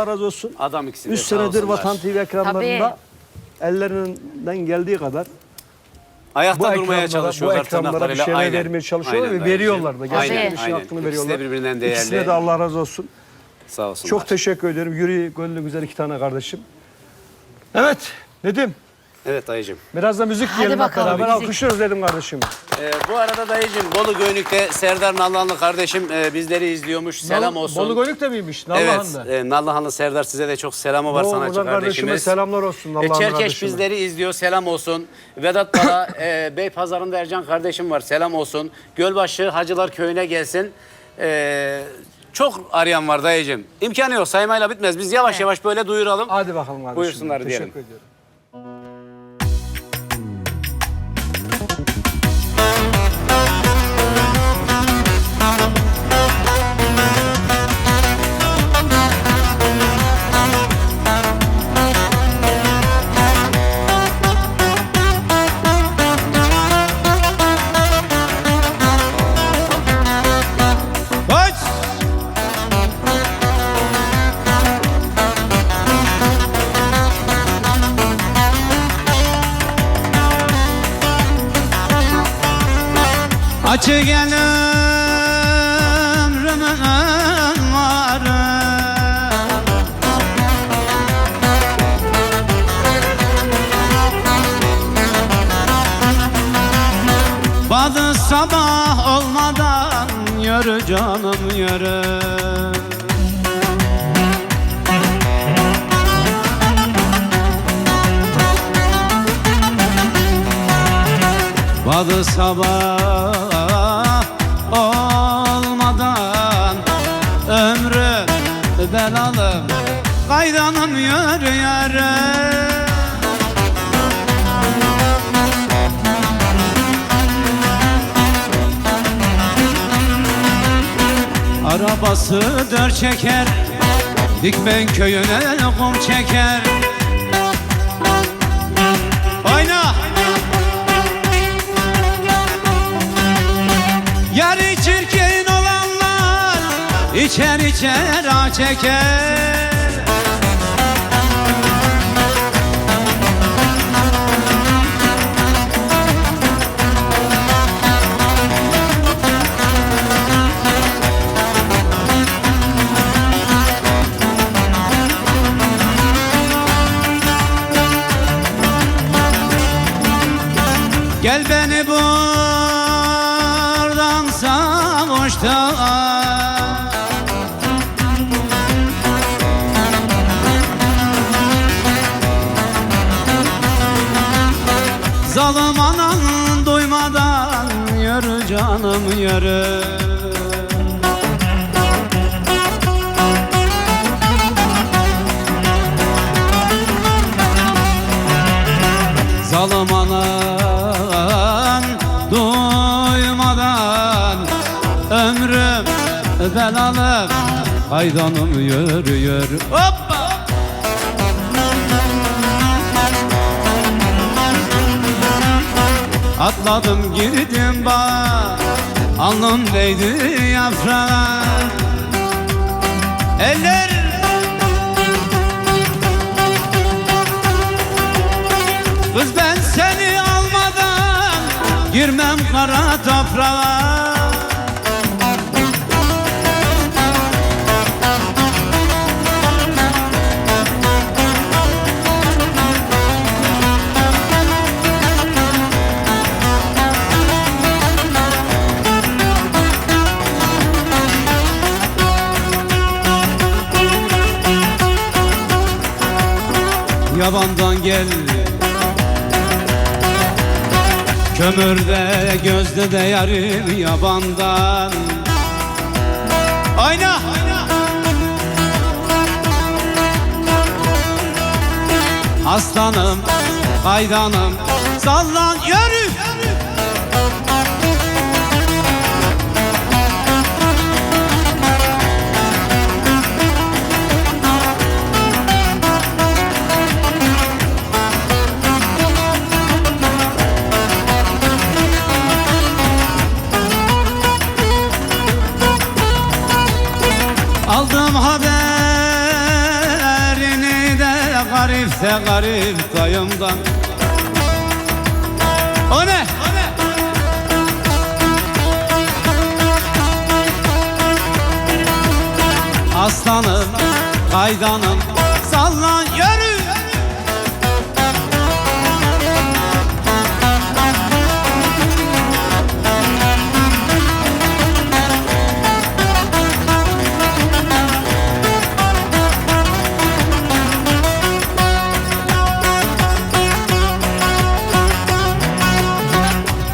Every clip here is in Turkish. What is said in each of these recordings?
Allah razı olsun. Adam ikisi de 3 sağ senedir. Vatan TV ekranlarında ellerinden geldiği kadar Ayakta bu durmaya ekranlara, bu çalışıyorlar ekranlara bir şeyler Aynen. vermeye çalışıyorlar Aynen ve veriyorlar da. Gerçekten Aynen, bir şey aynen. hakkını İkisi veriyorlar. de birbirinden değerli. İkisine de Allah razı olsun. Sağ olsunlar. Çok teşekkür ediyorum. Yürü gönlü güzel iki tane kardeşim. Evet Nedim. Evet dayıcığım. Biraz da müzik diyelim hep bakalım, beraber. müzik. Alkışlıyoruz dedim kardeşim. Ee, bu arada dayıcığım Bolu Göynük'te Serdar Nallıhanlı kardeşim e, bizleri izliyormuş. Selam olsun. Bolu Gönük de miymiş? Evet, Nallıhan'da. e, Nallıhanlı Serdar size de çok selamı var Doğru, sanatçı buradan kardeşime kardeşimiz. selamlar olsun. E, Nallıhanlı Çerkeş kardeşime. bizleri izliyor. Selam olsun. Vedat Bala, e, Beypazarı'nda Ercan kardeşim var. Selam olsun. Gölbaşı Hacılar Köyü'ne gelsin. E, çok arayan var dayıcığım. İmkanı yok saymayla bitmez. Biz yavaş yavaş böyle duyuralım. Hadi bakalım kardeşim. Buyursunlar Teşekkür diyelim. ediyorum. Açı gel ömrümün varı Badı sabah olmadan yürü canım yürü. Badı sabah Yürü yürü Arabası dört çeker Dikmen köyüne kum çeker. Oyna Yarı çirkin olanlar içer içer ağ çeker savuştur Zalim anan duymadan yürü canım yürü Zalim anan Ömrüm belalı Haydanım yürü yürü. Hoppa! Atladım girdim bağ Alnım değdi yaprağa Eller! Kız ben seni almadan Girmem kara toprağa gel Kömürde gözde de yarim yabandan Oyna! Aslanım, kaydanım, sallan yürü! De garip dayımdan? O ne? Aslanım, kaydanım,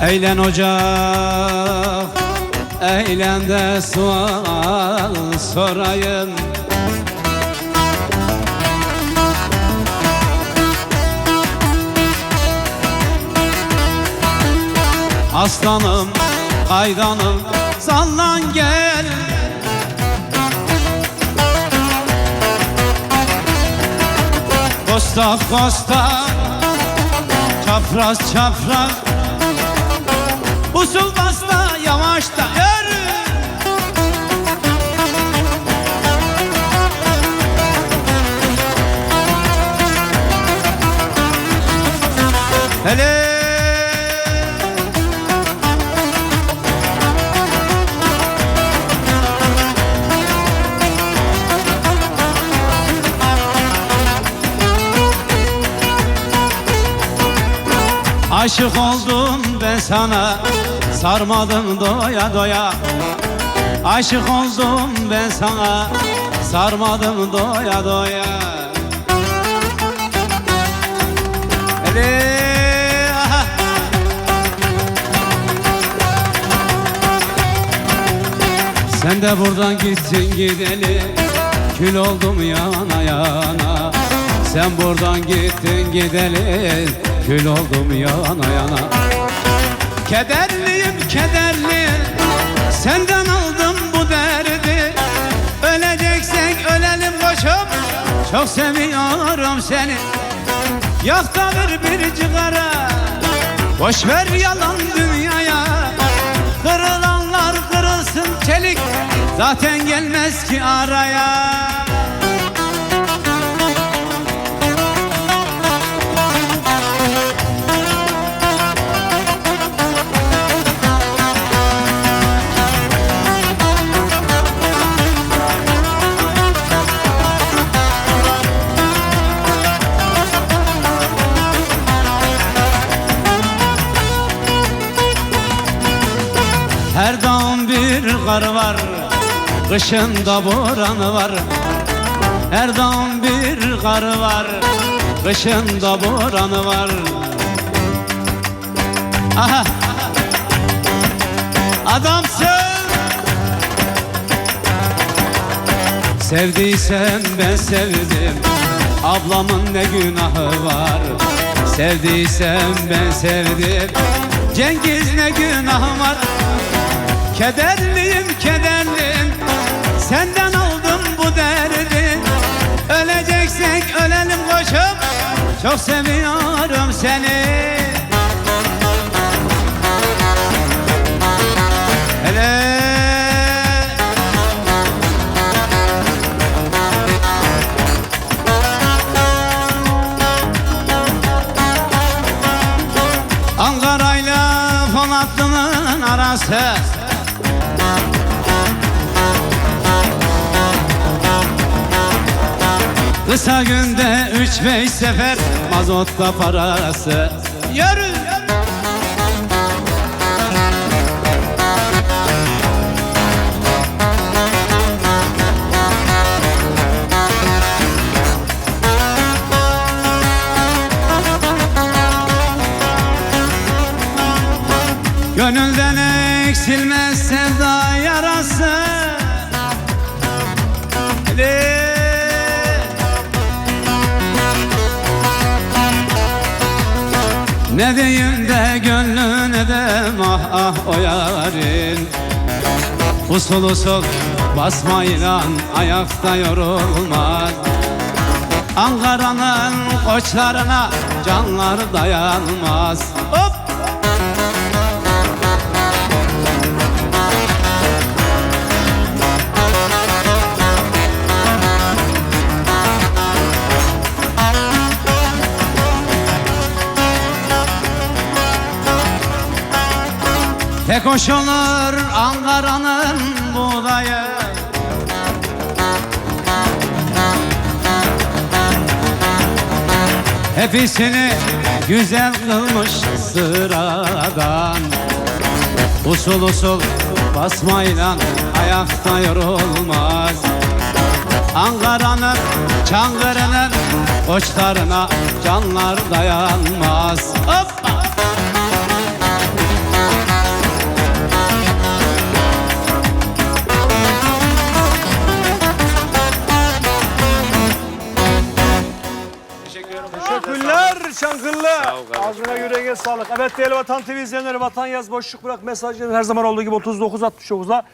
Eğlen ocak, eğlen de sual sorayım. Aslanım, kaydanım, sallan gel. Kosta kosta, çapraz çapraz Usul Aşık oldum ben sana Sarmadım doya doya. Aşık oldum ben sana Sarmadım doya doya. Aha. Sen de buradan gittin gideli Kül oldum yana yana. Sen buradan gittin gideli Kül oldum yana yana. Kederliyim kederli Senden aldım bu derdi. Öleceksek ölelim koçum. Çok seviyorum seni. Yak da ver bir cigara. Boş ver yalan dünyaya. Kırılanlar kırılsın çelik. Zaten gelmez ki araya Her dağın bir karı var Kışında boranı var. Her dağın bir karı var Kışında boranı var. Aha. Adamsın. Sevdiysen ben sevdim Ablamın ne günahı var? Sevdiysen ben sevdim Cengiz ne günahı var? Kederliyim kederliyim. Senden aldım bu derdi. Öleceksek ölelim koçum Çok seviyorum seni Arası Kısa günde üç beş sefer mazotta parası. Yürü Gönülden eksilmez sevda yarası. Hele. Ne diyeyim de gönlüne de ah ah o yarin Usul usul basmayla ayakta yorulmaz Ankara'nın koçlarına canlar dayanmaz. Hop! Koşulur Ankara'nın buğdayı. Hepsini güzel kılmış sıradan. Usul usul basmayla ayakta yorulmaz. Ankara'nın çangırının koçlarına canlar dayanmaz. Hoppa! Evet değerli Vatan TV izleyenleri Vatan Yaz Boşluk Bırak mesajları her zaman olduğu gibi 39 69'la